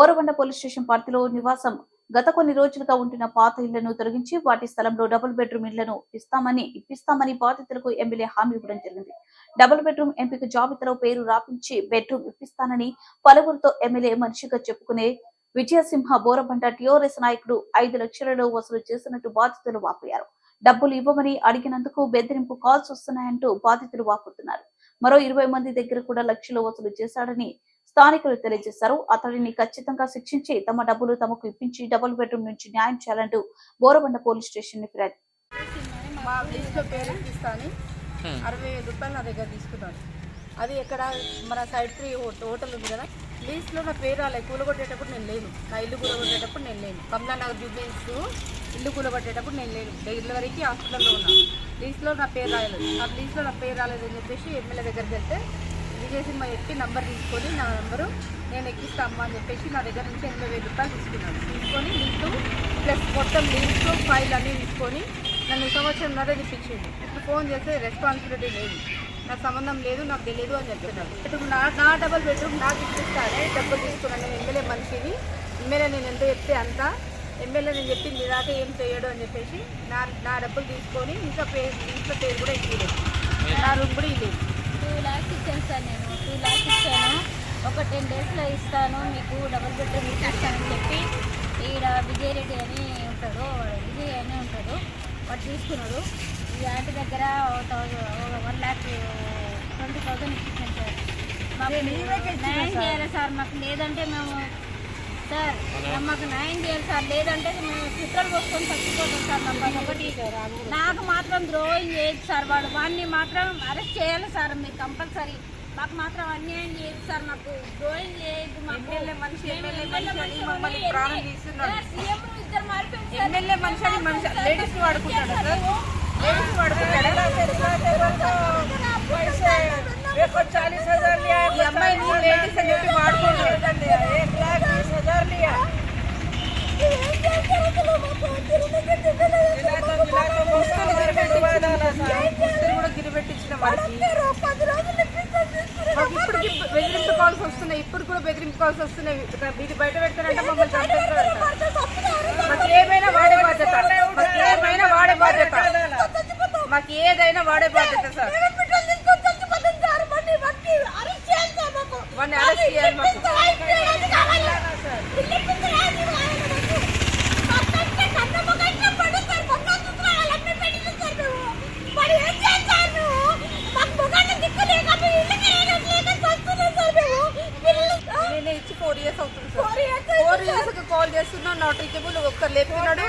Borabanda police station పరిధిలో నివాసం గత కొన్ని రోజులుగా ఉంటున్న పాత ఇళ్ళను తొలగించి వాటి స్థలంలో డబుల్ బెడ్రూమ్ ఇళ్ళను ఇస్తామని ఇప్పిస్తామని బాధితులకు ఎమ్మెల్యే హామీ ఇవ్వడం జరిగింది. డబుల్ బెడ్రూమ్ ఎంపిక జాబితాలో పేరు రాపించి బెడ్రూమ్ ఇప్పిస్తానని పలువురితో ఎమ్మెల్యే మనిషిగా చెప్పుకునే విజయసింహ బోరబండ టిఆర్ఎస్ నాయకుడు ఐదు లక్షలలో వసూలు చేసినట్టు బాధితులు వాపోయారు. డబ్బులు ఇవ్వమని అడిగినందుకు బెదిరింపు కాల్స్ వస్తున్నాయంటూ బాధితులు వాపోతున్నారు. మరో ఇరవై మంది దగ్గర కూడా లక్షలు వసూలు చేశాడని స్థానికులు తెలియజేశారు. అతడిని ఖచ్చితంగా శిక్షించి తమ డబ్బులు తమకు ఇప్పించి డబుల్ బెడ్రూమ్ నుంచి న్యాయం చేయాలంటూ బోరబండ పోలీస్ స్టేషన్ని ఫిర్యాదు మా అరవై ఐదు రూపాయలు నా దగ్గర తీసుకున్నాడు. అది ఎక్కడ మన సైడ్ ఫ్రీ హోటల్ ఉంది కదా? లీస్ట్లో నా పేరు రాలేదు కూలగొట్టేటప్పుడు నేను లేను. నా ఇల్లు కూలగొట్టేటప్పుడు నేను లేను. కమలా నగర్ జూబిల్స్ ఇల్లు కూలగొట్టేటప్పుడు నేను లేను. డెలివరీకి హాస్పిటల్లో ఉన్నాను లీస్ట్లో నా పేరు రాలేదు. ఆ లీస్ట్లో నా పేరు రాలేదని చెప్పేసి ఎమ్మెల్యే దగ్గరికి వెళ్తే విజయ్ సినిమా ఎక్కి నంబర్ తీసుకొని నా నెంబరు నేను ఎక్కిస్తా అని చెప్పేసి నా దగ్గర నుంచి ఎనభై వేల రూపాయలు తీసుకున్నాను. తీసుకొని లీస్టు ప్లస్ మొత్తం లింక్ ఫైల్ అన్నీ తీసుకొని నన్ను సంవత్సరంన్నర తెప్పించింది ఇప్పుడు ఫోన్ చేస్తే రెస్పాన్సిబిలిటీ లేదు. నాకు సంబంధం లేదు నాకు తెలియదు అని చెప్తున్నాను ఇప్పుడు నా నా డబల్ బెడ్రూమ్ నాకు ఇప్పిస్తానే డబ్బులు తీసుకున్నాను నేను ఎమ్మెల్యే మనిషిని ఎమ్మెల్యే నేను ఎంత చెప్తే అంత ఎమ్మెల్యే నేను చెప్పింది దాకా ఏం చేయడు అని చెప్పేసి నా నా డబ్బులు తీసుకొని ఇంకా పేరు ఇంట్లో పేరు కూడా ఇవ్వలేదు. నా రూమ్ కూడా ఇవ్వలేదు. టూ ల్యాక్స్ ఇచ్చాను సార్ నేను. టూ ల్యాక్స్ ఇచ్చాను. ఒక టెన్ డేస్లో ఇస్తాను. మీకు డబుల్ బెడ్రూమ్ ఇస్తానని చెప్పి ఈడ విజయ్ రెడ్డి అని ఉంటాడు. విజయ్ అని ఉంటాడు. వాడు తీసుకున్నాడు. ఈ ఆంటీ దగ్గర వన్ ల్యాక్ ట్వంటీ థౌసండ్ ఇచ్చాను సార్. మాకు న్యాయం చేయాలి సార్. మాకు లేదంటే మేము సార్ మాకు న్యాయం చేయాలి సార్ లేదంటే మేము చిత్రాలు పోసుకొని చచ్చిపోతాం సార్ ఒకటి నాకు మాత్రం ద్రోహం చేయదు సార్ వాడు వాడిని మాత్రం అరెస్ట్ చేయాలి సార్ మీరు కంపల్సరీ మాకు మాత్రం అన్యాయం చేయదు సార్ మాకు ద్రోహం చేయదు మాకు మనిషి, ఇద్దరు మారిపోయింది. ఎమ్మెల్యే మనిషి మనిషి లేడీస్ వాడుకుంటాడు సార్ లేడీస్ వాడుకుంటాడు బెదిరింపు కాల్స్ వస్తున్నాయి ఇప్పుడు కూడా బెదిరింపు కాల్స్ వస్తున్నాయి ఇది బయట పెడతారంటే మమ్మల్ని మాకు. ఏమైనా వాడే బాధ్యత మాకు ఏమైనా వాడే బాధ్యత మాకు ఏదైనా వాడే బాధ్యత సార్ వాడిని అరెస్ట్ చేయాలి మాకు. ಎಲ್ಲರೂ ಕೆಲಸಕ್ಕೆ ಕಾಲ್ ಸುಮ್ಮನೆ ನೋಡ್ರಿ ಕಿಬುಲು ಕರ್ಲೇಪಿ ನೋಡಿ